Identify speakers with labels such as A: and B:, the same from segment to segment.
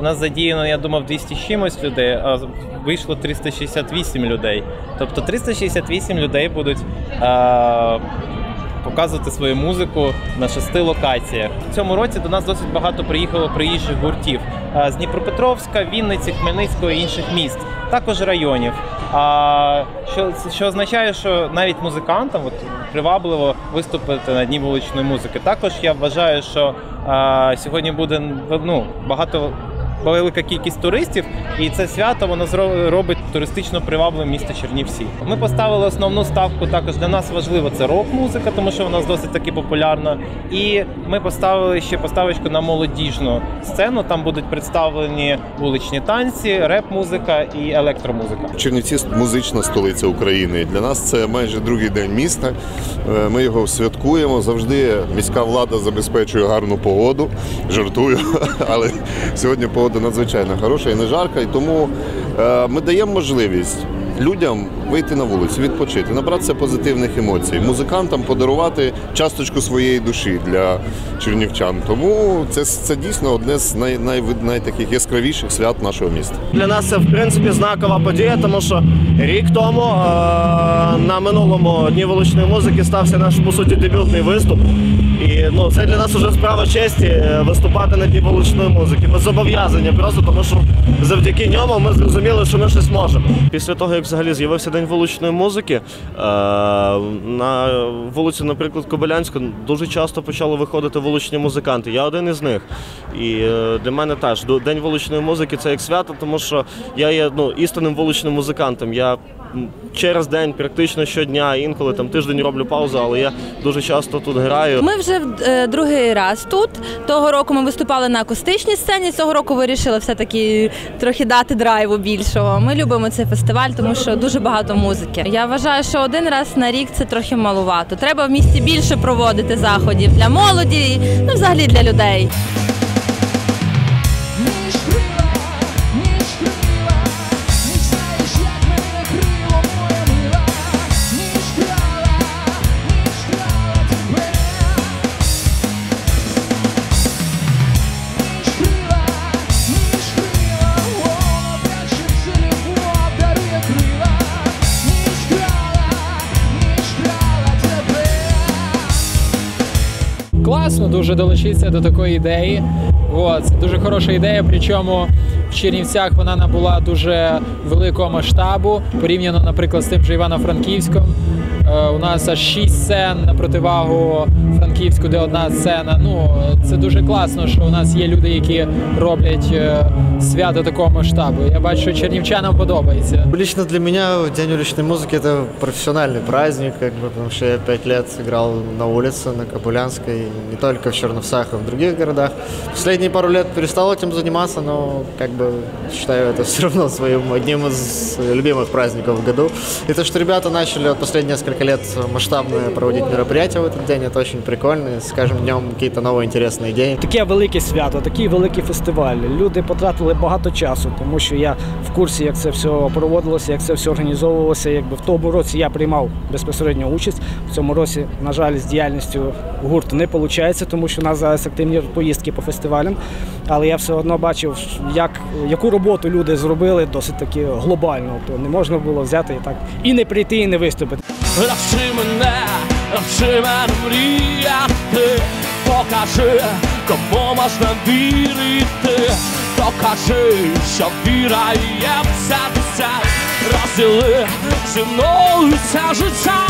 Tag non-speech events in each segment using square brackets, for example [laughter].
A: У нас задіяно, я думав, 200 з чимось людей, а вийшло 368 людей. Тобто 368 людей будуть е, показувати свою музику на шести локаціях. В цьому році до нас досить багато приїхало приїжджих гуртів з Дніпропетровська, Вінниці, Хмельницького і інших міст, також районів. А що, що означає, що навіть музикантам от, привабливо виступити на дні вуличної музики. Також я вважаю, що е, сьогодні буде ну, багато велика кількість туристів, і це свято воно робить туристично привабливим місто Чернівці. Ми поставили основну ставку. Також для нас важливо це рок-музика, тому що вона досить таки популярна. І ми поставили ще поставочку на молодіжну сцену. Там будуть представлені вуличні танці, реп-музика і електромузика.
B: Чернівці музична столиця України. Для нас це майже другий день міста. Е, Ми його святкуємо. Завжди міська влада забезпечує гарну погоду. Жартую, [laughs] але сьогодні погода надзвичайно хороша і не жарка. І тому е, ми даємо можливість людям вийти на вулицю, відпочити, набратися позитивних емоцій, музикантам подарувати часточку своєї душі для чернівчан. Тому це, це дійсно одне з най, най, най, таких яскравіших свят нашого міста.
C: Для нас це в принципі знакова подія, тому що рік тому е- на минулому дні вуличної музики стався наш по суті дебютний виступ. І ну це для нас вже справа честі е, виступати на дні вуличної музики. Ми зобов'язані просто тому, що завдяки ньому ми зрозуміли, що ми щось можемо. Після того, як взагалі з'явився день вуличної музики, е- на вулиці, наприклад, Кобилянську, дуже часто почали виходити вуличні музиканти. Я один із них. І е, для мене теж день вуличної музики це як свято, тому що я є ну, істинним вуличним музикантом. Я через день практично щодня, інколи там тиждень роблю паузу, але я дуже часто тут граю.
D: Ми вже е, другий раз тут. Того року ми виступали на акустичній сцені. Цього року вирішили все-таки трохи дати драйву більшого. Ми любимо цей фестиваль, тому що дуже багато музики. Я вважаю, що один раз на рік це трохи малувато. Треба в місті більше проводити заходів для молоді, ну взагалі для людей.
E: Класно дуже долучитися до такої ідеї. От, дуже хороша ідея. Причому в Чернівцях вона набула дуже великого масштабу порівняно, наприклад, з тим же Івано-Франківськом. Е, у нас аж шість сцен на противагу Франківську, де одна сцена. Ну це дуже класно, що у нас є люди, які роблять е, свято такого масштабу. Я бачу, що чернівчанам подобається.
F: Лично для меня День уличной музыки это профессиональный праздник, как бы, потому что я пять лет играл на улице, на Капулянской, не только в Черновцах, и в других городах. Последние пару лет перестал этим заниматься, но как бы считаю это все [laughs] равно своим одним из любимых праздников в году. И то, что ребята начали вот последние несколько лет масштабно проводить мероприятия в этот день, это очень прикольно. И с каждым днем какие-то новые интересные идеи.
G: Таке велике свято, такий великий фестиваль. Люди потратили багато часу, тому що я в курсі, як це все проводилося, як це все організовувалося. Якби в тому році я приймав безпосередньо участь. В цьому році, на жаль, з діяльністю гурту не виходить, тому що у нас зараз активні поїздки по фестивалям. Але я все одно бачив, як, яку роботу люди зробили досить таки глобально. То не можна було взяти і так і не прийти, і не виступити.
H: Навчи мене, навчи мене мріяти, покажи, кому можна вірити, докажи, що віра є в серця, розділи зі мною це життя,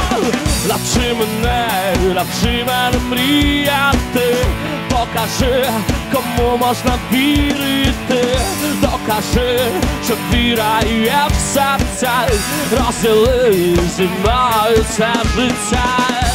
H: навчи мене, навчи мене мріяти, покажи, кому можна вірити, докажи, що віра є в серця, розділи зі мною це життя.